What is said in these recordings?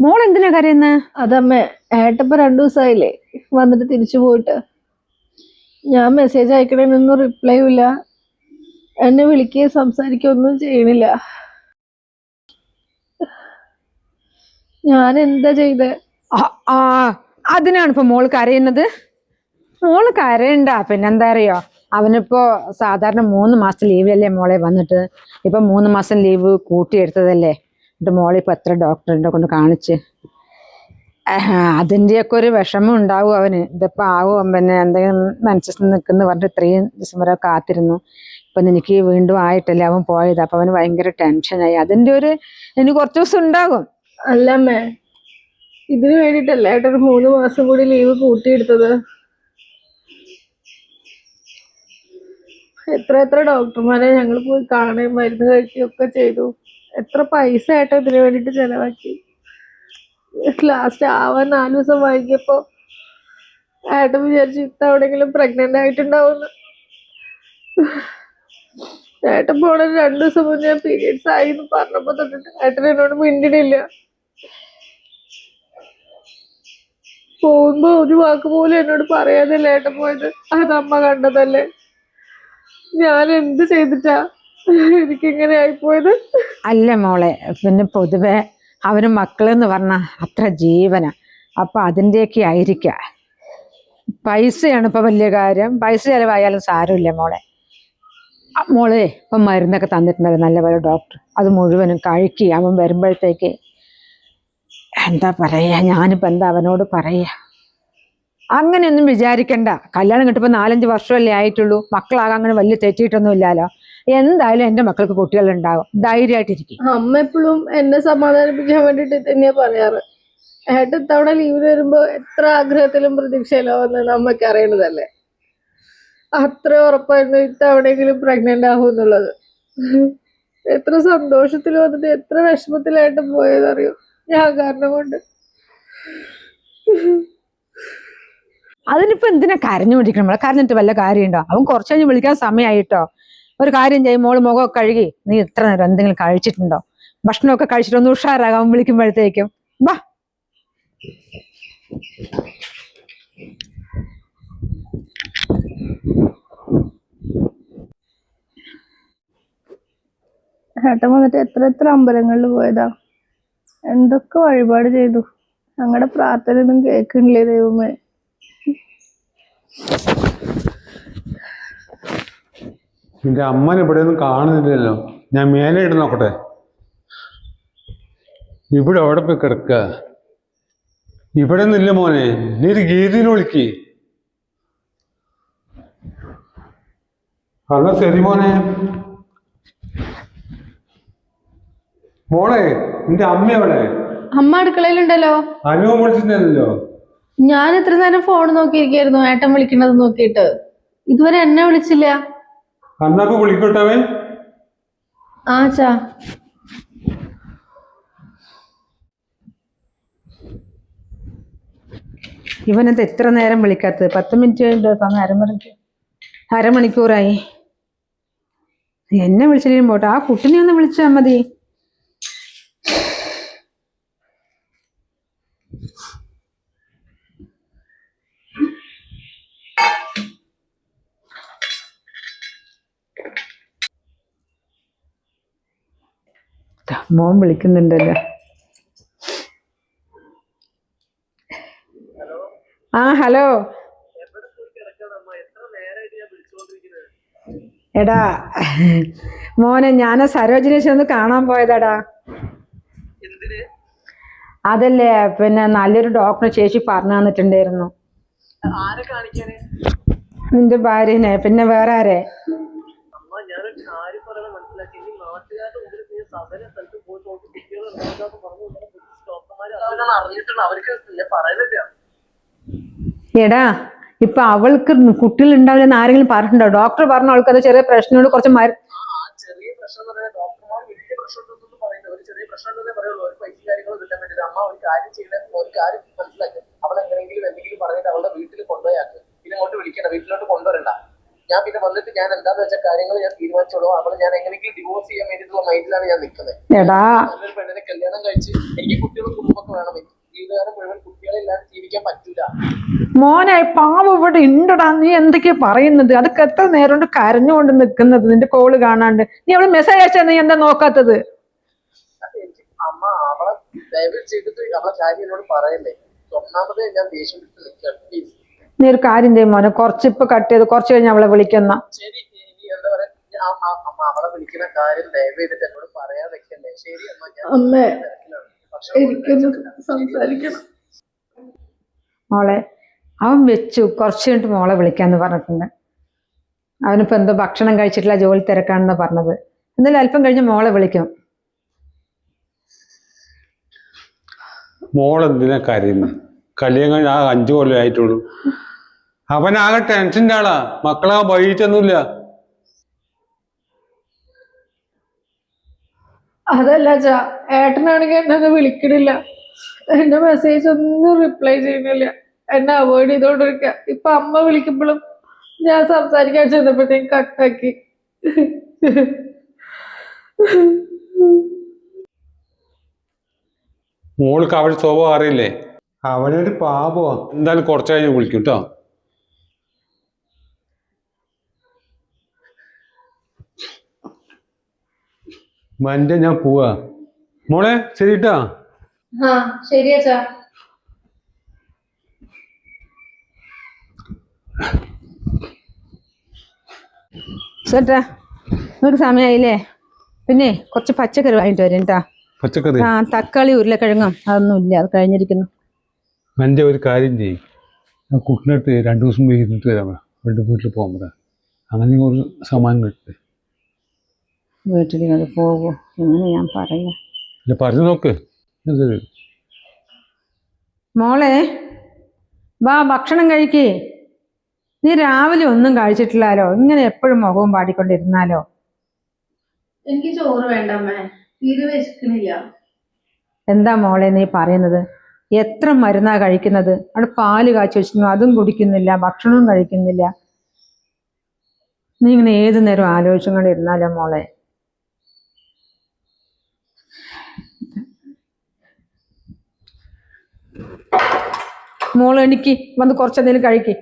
മോൾ എന്തിനാ കരയുന്ന? അതമ്മേ ഏട്ടപ്പ രണ്ടു ദിവസമായില്ലേ വന്നിട്ട് തിരിച്ചു പോയിട്ട്. ഞാൻ മെസ്സേജ് അയക്കണേനൊന്നും റിപ്ലൈ ഇല്ല. എന്നെ വിളിക്കുകയും സംസാരിക്കുകയും ഒന്നും ചെയ്യണില്ല. ഞാൻ എന്താ ചെയ്തേ? ആ അതിനാണ് ഇപ്പൊ മോൾ കരയുന്നത്. മോൾ കരയണ്ട. പിന്നെന്താ അറിയോ അവനിപ്പോ സാധാരണ മൂന്ന് മാസം ലീവിലല്ലേ മോളെ വന്നിട്ട്? ഇപ്പൊ മൂന്ന് മാസം ലീവ് കൂട്ടിയെടുത്തതല്ലേ? എന്നിട്ട് മോളെ ഇപ്പൊ എത്ര ഡോക്ടറിന്റെ കൊണ്ട് കാണിച്ച്? അതിന്റെയൊക്കെ ഒരു വിഷമം ഉണ്ടാവും അവന്. ഇതിപ്പോ ആവും പിന്നെ എന്തെങ്കിലും മനസ്സിൽ നിൽക്കുന്നു പറഞ്ഞിട്ട് ഇത്രയും ദിവസം വരെ കാത്തിരുന്നു. ഇപ്പൊ എനിക്ക് വീണ്ടും ആയിട്ടല്ലേ അവൻ പോയത്? അപ്പൊ അവന് ഭയങ്കര ടെൻഷനായി. അതിന്റെ ഒരു ഇനി കുറച്ചു ദിവസം ഉണ്ടാകും. അല്ലമ്മേ ഇതിനു വേണ്ടിട്ടല്ലേ ഏട്ടൻ മൂന്ന് മാസം കൂടി ലീവ് കൂട്ടിയെടുത്തത്? എത്ര എത്ര ഡോക്ടർമാരെ ഞങ്ങൾ പോയി കാണുകയും മരുന്ന് കഴിക്കുകയൊക്കെ ചെയ്തു. എത്ര പൈസ ഏട്ടൻ ഇതിനു വേണ്ടിട്ട് ചെലവാക്കി? ലാസ്റ്റ് ആവാൻ നാല് ദിവസം വൈകിയപ്പോൾ ഏട്ടൻ വിചാരിച്ചു ഇത്തവണെങ്കിലും പ്രഗ്നന്റ് ആയിട്ടുണ്ടാവുമെന്ന് ഏട്ടൻ പോണ രണ്ടു ദിവസം മുന്നേ പീരീഡ്സ് ആയി എന്ന് പറഞ്ഞപ്പോ തൊട്ടിട്ട് ഏട്ടൻ എന്നോട് മിണ്ടിനില്ല പോകുമ്പോ ഒരു വാക്ക് പോലും എന്നോട് പറയാതല്ലേ ഏട്ടൻ പോയത് അത് അമ്മ കണ്ടതല്ലേ? ഞാൻ എന്ത് ചെയ്തിട്ടാ എനിക്കിങ്ങനെ ആയിപ്പോയത്? അല്ല മോളെ പിന്നെ പൊതുവെ അവന് മക്കളെന്ന് പറഞ്ഞ അത്ര ജീവന. അപ്പൊ അതിന്റെയൊക്കെ ആയിരിക്ക. പൈസയാണ് ഇപ്പൊ വലിയ കാര്യം. പൈസ ചെലവായാലും സാരമില്ല മോളെ. മോളെ ഇപ്പം മരുന്നൊക്കെ തന്നിട്ടുണ്ടായിരുന്നു. നല്ല പോലെ ഡോക്ടർ. അത് മുഴുവനും കഴിക്കുക അവൻ വരുമ്പോഴത്തേക്ക് എന്താ പറയാ? ഞാനിപ്പോ എന്താ അവനോട് പറയാ? അങ്ങനെയൊന്നും വിചാരിക്കണ്ട. കല്യാണം കിട്ടിയപ്പോൾ നാലഞ്ച് വർഷമല്ലേ ആയിട്ടുള്ളൂ. മക്കളാകെ അങ്ങനെ വലിയ തെറ്റിയിട്ടൊന്നും ഇല്ലല്ലോ എന്തായാലും എന്റെ മക്കൾക്ക് കുട്ടികൾ ഉണ്ടാകും ധൈര്യമായിട്ടിരിക്കും അമ്മ എപ്പോഴും എന്നെ സമാധാനിപ്പിക്കാൻ വേണ്ടിട്ട് തന്നെയാ പറയാറ്. ഏട്ടൻ ഇത്തവണ ലീവിന് വരുമ്പോ എത്ര ആഗ്രഹത്തിലും പ്രതീക്ഷയിലോ എന്ന് അമ്മയ്ക്ക് അറിയണതല്ലേ? അത്ര ഉറപ്പായിരുന്നു ഇത്തവണയെങ്കിലും പ്രഗ്നന്റ് ആകും എന്നുള്ളത്. എത്ര സന്തോഷത്തിൽ വന്നിട്ട് എത്ര വിഷമത്തിലായിട്ട് പോയതറിയോ? ഞാൻ കാരണം കൊണ്ട് അതിനിപ്പോ എന്തിനാ കരഞ്ഞു പിടിക്കണം നമ്മളെ കരഞ്ഞിട്ട് വല്ല കാര്യമുണ്ടോ? അവൻ കുറച്ച് കഴിഞ്ഞ് വിളിക്കാൻ സമയമായിട്ടോ ഒരു കാര്യം ചെയ്യും മോൾ മുഖമൊക്കെ കഴുകി. നീ ഇത്ര നേരം എന്തെങ്കിലും കഴിച്ചിട്ടുണ്ടോ? ഭക്ഷണമൊക്കെ കഴിച്ചിട്ട് ഒന്ന് ഉഷാറാകാം വിളിക്കുമ്പോഴത്തേക്കും. വാ. ചേട്ടൻ വന്നിട്ട് എത്ര എത്ര അമ്പലങ്ങളിൽ പോയതാ? എന്തൊക്കെ വഴിപാട് ചെയ്തു? ഞങ്ങളുടെ പ്രാർത്ഥന ഒന്നും കേൾക്കണില്ലേ ദൈവമേ? നിന്റെ അമ്മനെ ഇവിടെയൊന്നും കാണുന്നില്ലല്ലോ. ഞാൻ മേലെ ഇട്ട് നോക്കട്ടെ. ഇവിടെ അവിടെ പോയി കിടക്ക. ഇവിടെ നിന്നില്ല മോനെ. നീ ഒരു ഗീതിനെ വിളിക്ക്. ഹലോ ശരി മോനെ. മോളെ നിന്റെ അമ്മ എവിടെ? അമ്മ അടുക്കളയിലുണ്ടല്ലോ. അനുഭവം വിളിച്ചിട്ടുണ്ടല്ലോ. ഞാൻ ഇത്ര നേരം ഫോൺ നോക്കിയിരിക്കായിരുന്നു ഏട്ടൻ വിളിക്കണത് നോക്കിയിട്ട്. ഇതുവരെ എന്നെ വിളിച്ചില്ല. അന്നപ്പോ വിളിക്കട്ടവേ ആ ചാ. ഇവനത് എത്ര നേരം വിളിക്കാത്തത്? പത്ത് മിനിറ്റ് കഴിഞ്ഞ സമയം അരമണിക്കൂർ അരമണിക്കൂറായി. എന്നെ വിളിച്ചില്ലേലും പോട്ടെ. ആ കുട്ടിനെ ഒന്ന് വിളിച്ചാൽ മതി. മോൻ വിളിക്കുന്നുണ്ടല്ലോ. ആ ഹലോ. എടാ മോനെ ഞാൻ സരോജിനേശ്വരം ഒന്ന് കാണാൻ പോയതാടാ. അതല്ലേ പിന്നെ നല്ലൊരു ഡോക്ടറെ ചേച്ചി പറഞ്ഞു തന്നിട്ടുണ്ടായിരുന്നു. നിന്റെ ഭാര്യനെ പിന്നെ വേറെ ആരെ? എടാ ഇപ്പൊ അവൾക്ക് കുട്ടികൾ ഉണ്ടാവില്ലെന്ന് ആരെങ്കിലും പറഞ്ഞിട്ടുണ്ടോ? ഡോക്ടർ പറഞ്ഞു അവൾക്ക് അത് ചെറിയ പ്രശ്നമുണ്ട് കുറച്ച് മരു ചെറിയ പ്രശ്നം ഡോക്ടർമാർ വലിയ പ്രശ്നം പറയുന്നത് ഒരു ചെറിയ ഒരു പൈസ അമ്മ ഒരു കാര്യം ചെയ്യണം ഒരു കാര്യം മനസ്സിലാക്കുക അവൾ എന്തെങ്കിലും പറഞ്ഞിട്ട് അവളുടെ വീട്ടിൽ കൊണ്ടുപോയാക്കുക ഇനി അങ്ങോട്ട് വിളിക്കണ്ട വീട്ടിലോട്ട് കൊണ്ടുവരണ്ട. ഞാൻ പിന്നെ വന്നിട്ട് ഞാൻ എന്താന്ന് വെച്ച കാര്യങ്ങൾ ഞാൻ തീരുമാനിച്ചോളൂ. അവളെ ഞാൻ എങ്ങനെയെങ്കിലും ഡിവോഴ്സ് ചെയ്യാൻ വേണ്ടിയിട്ടുള്ള മൈൻഡിലാണ് ഞാൻ നിൽക്കുന്നത് നല്ലൊരു പെണ്ണിനെ കല്യാണം കഴിച്ച് എനിക്ക് കുട്ടികളും കുടുംബമൊക്കെ വേണം. ജീവിതകാലം മുഴുവൻ കുട്ടികളില്ലാതെ ജീവിക്കാൻ പറ്റൂല. മോനെ പാവം ഇവിടെ ഉണ്ടടാ. നീ എന്തൊക്കെയാ പറയുന്നത്? അതൊക്കെ എത്ര നേരം കൊണ്ട് കരഞ്ഞുകൊണ്ട് നിൽക്കുന്നത് നിന്റെ കോൾ കാണാണ്ട്. നീ അവൾ മെസ്സേജ് അയച്ചാ നീ എന്താ നോക്കാത്തത്? അമ്മ അവളെ ദയവ് ചെയ്തിട്ട് അവളെ കാര്യം എന്നോട് പറയല്ലേ. ഒന്നാമത് ഞാൻ ദേഷ്യം വിട്ട് നിൽക്കാം പ്ലീസ് നീ ഒരു കാര്യം ചെയ്യും മോനെ. കുറച്ച് ഇപ്പൊ കട്ട് ചെയ്ത് കുറച്ച് കഴിഞ്ഞ് അവളെ വിളിക്കുന്ന. അമ്മ കാര്യം. എനിക്കൊന്ന് സംസാരിക്കണം. മോളെ അവൻ വെച്ചു. കുറച്ച് കഴിഞ്ഞിട്ട് മോളെ വിളിക്കാന്ന് പറഞ്ഞിട്ടുണ്ട്. അവനിപ്പോ എന്തോ ഭക്ഷണം കഴിച്ചിട്ടില്ല ജോലി തിരക്കാണെന്ന് പറഞ്ഞത്. എന്തായാലും അല്പം കഴിഞ്ഞ് മോളെ വിളിക്കും. മോളെന്തിനാ കരയുന്നത് കല്യാണം കഴിഞ്ഞ ആ അഞ്ചു കൊല്ലം ആയിട്ടുള്ളൂ. അവനാകെ ടെൻഷന്റെ ആളാ. മക്കളാ വൈകിട്ടൊന്നുമില്ല. അതല്ല ചാ ഏട്ടനാണെങ്കിൽ എന്നെ ഒന്ന് വിളിക്കണില്ല. എന്റെ മെസ്സേജ് ഒന്നും റിപ്ലൈ ചെയ്യുന്നില്ല. എന്നെ അവോയ്ഡ് ചെയ്തോണ്ടിരിക്ക ഇപ്പൊ അമ്മ വിളിക്കുമ്പോഴും ഞാൻ സംസാരിക്കാൻ ചെന്നപ്പോഴത്തേക്ക് കട്ടാക്കി. മോൾക്ക് അവൾ സ്വഭാവം അറിയില്ലേ? അവനൊരു പാപോ എന്തായാലും കുറച്ച് കഴിഞ്ഞ് വിളിക്കും കേട്ടോ മന്റെ ഞാൻ പോവാ. മോളെ ശരി കേട്ടാ ശരിയാ ചാ ചേട്ടാ സമയമായില്ലേ പിന്നെ കുറച്ച് പച്ചക്കറി വാങ്ങിട്ട് വരും കേട്ടാ പച്ചക്കറി? ആ തക്കാളി ഉരുളക്കിഴങ്ങും അതൊന്നും ഇല്ല അത് കഴിഞ്ഞിരിക്കുന്നു. മന്റെ ഒരു കാര്യം ചെയ്യും. ഞാൻ കുട്ടിനടുത്ത് രണ്ടു ദിവസം പോയി ഇരുന്നിട്ട് വരാം വീട്ടിൽ വീട്ടിൽ പോകാൻ പറയാം അങ്ങനെ ഒരു സമാനം കിട്ടി. വീട്ടിലേക്ക് അത് പോകൂ എങ്ങനെ ഞാൻ പറയാ? പറഞ്ഞു നോക്ക്. മോളെ വാ ഭക്ഷണം കഴിക്കേ. നീ രാവിലെ ഒന്നും കഴിച്ചിട്ടില്ലാലോ? ഇങ്ങനെ എപ്പോഴും മുഖവും പാടിക്കൊണ്ടിരുന്നാലോ? എനിക്ക് ചോറ് വേണ്ട അമ്മേ. തീരെ വിശക്കണില്ല എന്താ മോളെ നീ പറയുന്നത്? എത്ര മരുന്നാണ് കഴിക്കുന്നത്? അവിടെ പാൽ കാച്ചി വെച്ചിരുന്നു അതും കുടിക്കുന്നില്ല ഭക്ഷണവും കഴിക്കുന്നില്ല. നീ ഇങ്ങനെ ഏതു നേരം ആലോചിച്ചും ഇരുന്നാലോ മോളെ? മോൾ എനിക്ക് വന്ന് കുറച്ചെന്തെങ്കിലും കഴിക്ക്.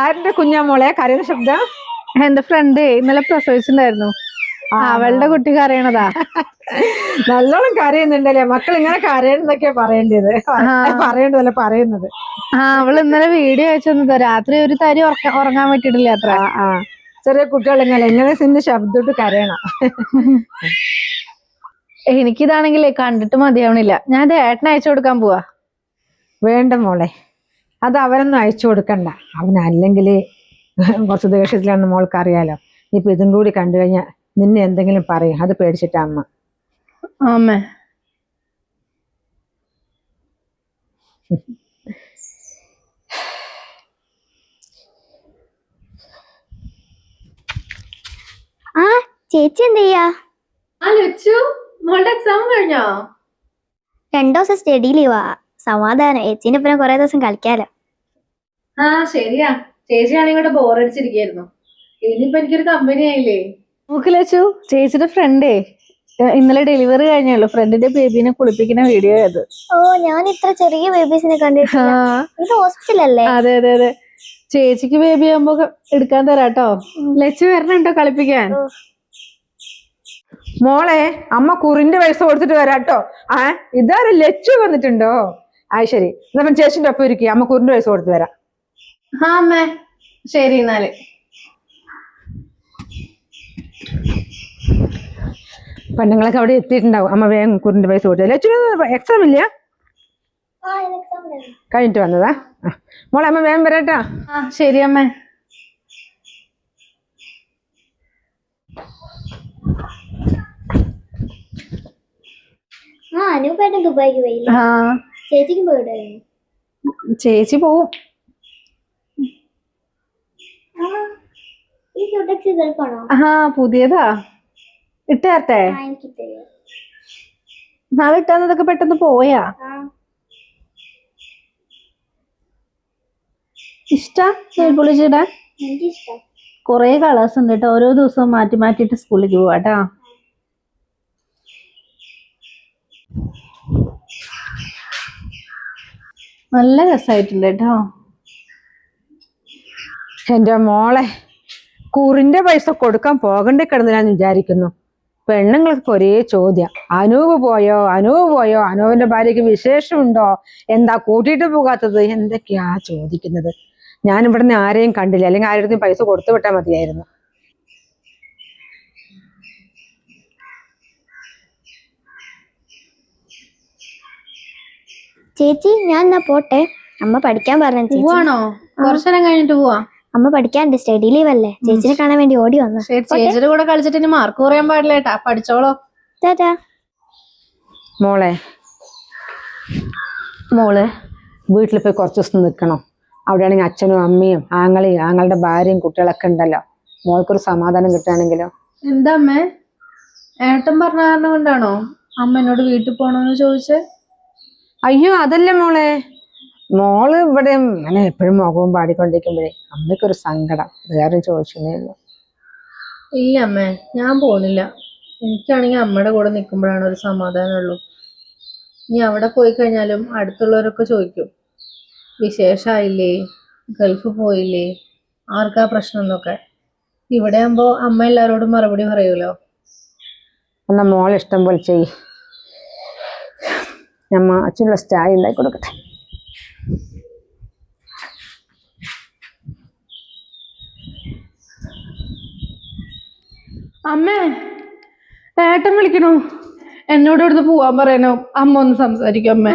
ആരുടെ കുഞ്ഞാ മോളെ കരയുന്ന ശബ്ദം? എന്റെ ഫ്രണ്ട് ഇന്നലെ പ്രസവിച്ചിട്ടുണ്ടായിരുന്നു. അവളുടെ കുട്ടി കരയണതാ. നല്ലോണം കരയുന്നുണ്ടല്ലേ? മക്കൾ ഇങ്ങനെ കരയുന്നൊക്കെയാ പറയേണ്ടത്. പറയേണ്ടതല്ല പറയുന്നത്? ആ അവൾ ഇന്നലെ വീഡിയോ അയച്ചു തന്നതാ. രാത്രി ഒരു തരി ഉറങ്ങാൻ പറ്റിയിട്ടില്ല അത്ര. ചെറിയ കുട്ടികൾ ഇങ്ങനെ എങ്ങനെ സിന്ന് ശബ്ദോട്ട് കരയണം. എനിക്കിതാണെങ്കിലേ കണ്ടിട്ട് മതിയാവണില്ല. ഞാൻ ഏട്ടനയച്ചു ഏട്ടന് അയച്ചു കൊടുക്കാൻ പോവാ. വേണ്ട മോളെ. അത് അവനൊന്നും അയച്ചു കൊടുക്കണ്ട. അവനല്ലെങ്കിൽ കുറച്ച് ദേഷ്യത്തിലാണെന്ന് മോൾക്ക് അറിയാലോ. ഇപ്പൊ ഇതും കൂടി കണ്ടു കഴിഞ്ഞാൽ നിന്നെ എന്തെങ്കിലും പറയും. അത് പേടിച്ചിട്ട അമ്മ. അമ്മേ. ആ ചേച്ചി എന്ത് ചെയ്യാ? ആ ലച്ചു മോളുടെ എക്സാം കഴിഞ്ഞോ? രണ്ടു ദിവസം സ്റ്റഡി ലീവാ സമാധാനം. ചേച്ചീന്റെ ഒപ്പം കുറെ ദിവസം കളിക്കാലോ. ആ ശരിയാ. ചേച്ചിയാണെങ്കിൽ ഇവിടെ ബോറടിച്ചിരിക്കായിരുന്നു. ഇനിയിപ്പോ എനിക്കൊരു കമ്പനി ആയില്ലേ? നോക്കിലച്ചു ചേച്ചിയുടെ ഫ്രണ്ടേ ഇന്നലെ ഡെലിവറി കഴിഞ്ഞുള്ളൂ ഫ്രണ്ടിന്റെ ബേബീനെ കുളിപ്പിക്കുന്ന വീഡിയോ അത്. ഓ ഞാൻ ഇത്ര ചെറിയ ബേബീസിനെ കണ്ടിട്ടില്ല. ഇത് ഹോസ്പിറ്റലല്ലേ അതെ അതെ അതെ. ചേച്ചിക്ക് ബേബി ആകുമ്പോ എടുക്കാൻ തരാട്ടോ. ലച്ചു വരണുണ്ടോ കളിപ്പിക്കാൻ? മോളെ അമ്മ കുറിന്റെ പൈസ കൊടുത്തിട്ട് വരാട്ടോ. ആ ഇതാരും ലച്ചു വന്നിട്ടുണ്ടോ? ആ ശരി. എന്നാ പിന്നെ ചേച്ചിന്റെ ഒപ്പം ഇരിക്കുക അമ്മ കുറിന്റെ പൈസ കൊടുത്തു തരാം. ആ അമ്മേ. ശരി എന്നാൽ. പെണ്ണുങ്ങളൊക്കെ അവിടെ എത്തിയിട്ടുണ്ടാവും. അമ്മ വേഗം കുറിന്റെ പൈസ കൊടുത്തു ലച്ചു എക്സാം ഇല്ല? കഴിഞ്ഞിട്ട് വന്നതാ. മോളെ അമ്മ വേഗം വരാട്ടാ. ആ ശരി അമ്മേ. ആ അനൂപേട്ടൻ ദുബായിക്ക് പോയില്ലേ? ആ. ചേച്ചിക്കും പോയിട്ടായിരുന്നു ചേച്ചി പോവും. ആ പുതിയതാ ഇട്ട് തരട്ടെ ആ എനിക്ക് തരുമോ നാളെ ഇട്ടാന്നതൊക്കെ പെട്ടെന്ന് പോയാ. ഇഷ്ടാ എനിക്കിഷ്ടം. കുറേ കളേഴ്സ് ഉണ്ട് കേട്ടോ. ഓരോ ദിവസവും മാറ്റി മാറ്റിയിട്ട് സ്കൂളിലേക്ക് പോവാട്ടാ നല്ല രസമായിട്ടുണ്ട് കേട്ടോ. എന്റെ മോളെ കുറിന്റെ പൈസ കൊടുക്കാൻ പോകണ്ടേ കിടന്ന് ഞാൻ വിചാരിക്കുന്നു. പെണ്ണുങ്ങൾക്ക് ഒരേ ചോദ്യം. അനൂപ് പോയോ അനൂപ് പോയോ? അനൂപിന്റെ ഭാര്യയ്ക്ക് വിശേഷമുണ്ടോ? എന്താ കൂട്ടിയിട്ട് പോകാത്തത്? എന്തൊക്കെയാ ചോദിക്കുന്നത്? ഞാൻ ഇവിടുന്ന് ആരെയും കണ്ടില്ല. അല്ലെങ്കിൽ ആരുടെ പൈസ കൊടുത്തു വിട്ടാൽ മതിയായിരുന്നു. ചേച്ചി ഞാൻ എന്നാ പോട്ടെ? അമ്മ പഠിക്കാൻ പറഞ്ഞു ചേച്ചി. പോവാണോ? കുറച്ചു നേരം കഴിഞ്ഞിട്ട് പോവാ. അമ്മ പഠിക്കാണ്ട് സ്റ്റഡി ലീവ് അല്ലേ? ചേച്ചിനെ കാണാൻ വേണ്ടി ഓടി വന്നു. ചേച്ചിയുടെ കൂടെ കളിച്ചിട്ട് ഇനി മാർക്ക് കുറയാൻ പാടില്ല കേട്ടാ. പഠിച്ചോളോ. ടാറ്റാ മോളെ മോൾ വീട്ടിൽ പോയി കുറച്ച് ദിവസം നിൽക്കണം. അവിടെയാണെങ്കിൽ അച്ഛനും അമ്മയും ആങ്ങളെയും ആങ്ങളുടെ ഭാര്യയും കുട്ടികളൊക്കെ ഉണ്ടല്ലോ. മോൾക്കൊരു സമാധാനം കിട്ടുകയാണെങ്കിലോ? എന്താ അമ്മേ? ഏട്ടൻ പറഞ്ഞ കാരണം കൊണ്ടാണോ? അമ്മ എന്നോട് വീട്ടിൽ പോണോന്ന് ചോദിച്ചേ. അയ്യോ അതല്ല മോളെ? മോൾ ഇവിടെ അങ്ങനെ എപ്പോഴും മുഖവും പാടിക്കൊണ്ടിരിക്കുമ്പോഴേ അമ്മയ്ക്കൊരു സങ്കടം. വേറെ ചോദിച്ചേ ഉള്ളൂ. ഇല്ല അമ്മേ ഞാൻ പോണില്ല. എനിക്കാണെങ്കിൽ അമ്മയുടെ കൂടെ നിൽക്കുമ്പോഴാണ് ഒരു സമാധാനമുള്ളൂ. ഇനി അവിടെ പോയി കഴിഞ്ഞാലും അടുത്തുള്ളവരൊക്കെ ചോദിക്കും. വിശേഷമായില്ലേ ഗൾഫ് പോയില്ലേ? ആർക്കാ പ്രശ്നം എന്നൊക്കെ ഇവിടെ ആകുമ്പോ അമ്മ എല്ലാവരോടും മറുപടി പറയൂലോ? എന്നാ മോൾ ഇഷ്ടം പോലെ ചെയ്യ്. ഞമ്മ അച്ഛനുള്ള സ്റ്റായ് ഉണ്ടാക്കി കൊടുക്കട്ടെ. അമ്മേ ഏട്ടൻ വിളിക്കണോ. എന്നോട് ഇവിടുന്ന് പോവാൻ പറയണോ? അമ്മ ഒന്ന് സംസാരിക്കും അമ്മ.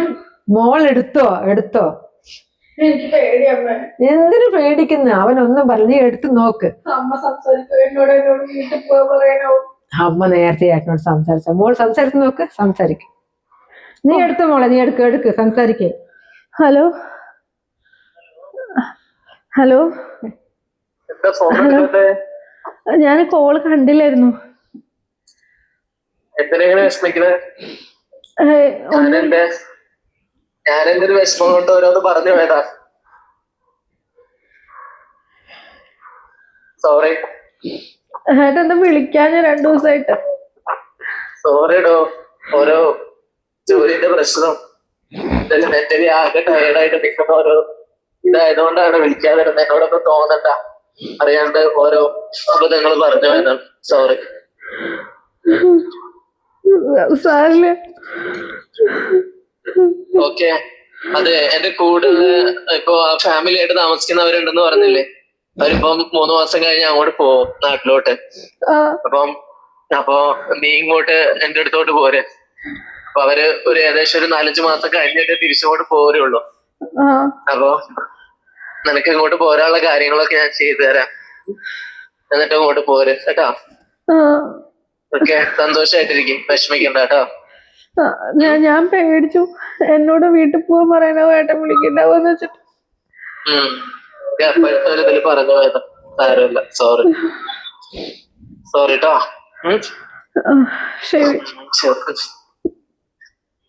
മോൾ എടുത്തോ? എടുത്തോ? എനിക്ക് പേടി അമ്മേ. എന്തിനു പേടിക്കുന്നു? അവനൊന്നും പറഞ്ഞു എടുത്തു എടുത്ത് നോക്ക്. അമ്മ സംസാരിക്കും എന്നോട് എന്നോട് വീട്ടിൽ പോവാൻ പറയണോ? അമ്മ നേരത്തെ ഏട്ടനോട് സംസാരിച്ച? മോൾ സംസാരിച്ചു നോക്ക് സംസാരിക്കും. നീ എടുത്ത മോളെ നീ എടുക്ക എടുക്ക് സംസാരിക്കേ. ഹലോ? ഹലോ? ഹലോ? ഞാൻ കോൾ കണ്ടില്ലായിരുന്നു. ഒരു വിഷമം കൊണ്ട് ഓരോന്ന് പറഞ്ഞു പോയതാ. സോറി എന്താ വിളിക്കാൻ ഞാൻ രണ്ടു ദിവസമായിട്ട് സോറി ഡോ. ഓരോ ജോലിന്റെ പ്രശ്നം. മെന്റലി ആകെ ടയർഡായിട്ട് നിൽക്കുന്ന ഓരോ ഇതായതുകൊണ്ടാണ് വിളിക്കാതിരുന്നത് എന്നോടൊന്നും തോന്നണ്ട. അറിയാണ്ട് ഓരോ അബദ്ധങ്ങൾ പറഞ്ഞു വരണം. സോറി ഓക്കെ അതെ എന്റെ കൂടെ ഇപ്പൊ ഫാമിലി ആയിട്ട് താമസിക്കുന്നവരുണ്ടെന്ന് പറഞ്ഞില്ലേ? അവരിപ്പം മൂന്ന് മാസം കഴിഞ്ഞ് അങ്ങോട്ട് പോകും നാട്ടിലോട്ട്. അപ്പം അപ്പൊ നീ ഇങ്ങോട്ട് എന്റെ അടുത്തോട്ട് പോരെ. അപ്പൊ അവർ ഒരു ഏകദേശം ഒരു നാലഞ്ച് മാസം കഴിഞ്ഞിട്ട് തിരിച്ചങ്ങോട്ട് പോരുള്ളൂ. അപ്പൊ നിനക്ക് ഇങ്ങോട്ട് പോരാനുള്ള കാര്യങ്ങളൊക്കെ ഞാൻ ചെയ്തു തരാം. എന്നിട്ട് ഇങ്ങോട്ട് പോര് കേട്ടോ? ഓക്കെ സന്തോഷായിട്ടിരിക്കും. വിഷമിക്കണ്ട കേട്ടോ? ഞാൻ ഞാൻ പേടിച്ചു. എന്നോട് വീട്ടിൽ പോവാൻ പറയണോ ഏട്ടൻ വിളിക്കണ്ടാവോന്ന് വെച്ചിട്ട്. ഇതിൽ പറഞ്ഞു പോയത്. സാരമില്ല. സോറി സോറി കേട്ടോ? ശരി.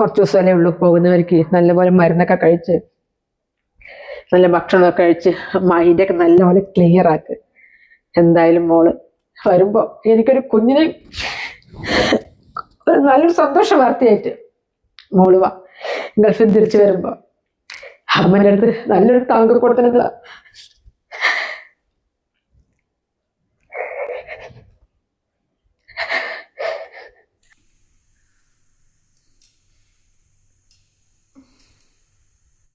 കുറച്ച് ദിവസമല്ലേ ഉള്ളൂ പോകുന്നവർക്ക്. നല്ലപോലെ മരുന്നൊക്കെ കഴിച്ച് നല്ല ഭക്ഷണമൊക്കെ കഴിച്ച് മൈൻഡൊക്കെ നല്ലപോലെ ക്ലിയർ ആക്ക്. എന്തായാലും മോൾ വരുമ്പോ എനിക്കൊരു കുഞ്ഞിനെ നല്ലൊരു സന്തോഷ വാർത്തയായിട്ട് മോൾ വാ. ഗൾഫിൽ തിരിച്ചു വരുമ്പോ അമ്മന്റെ അടുത്ത് നല്ലൊരു താങ്ക് കൊടുത്തിട്ട്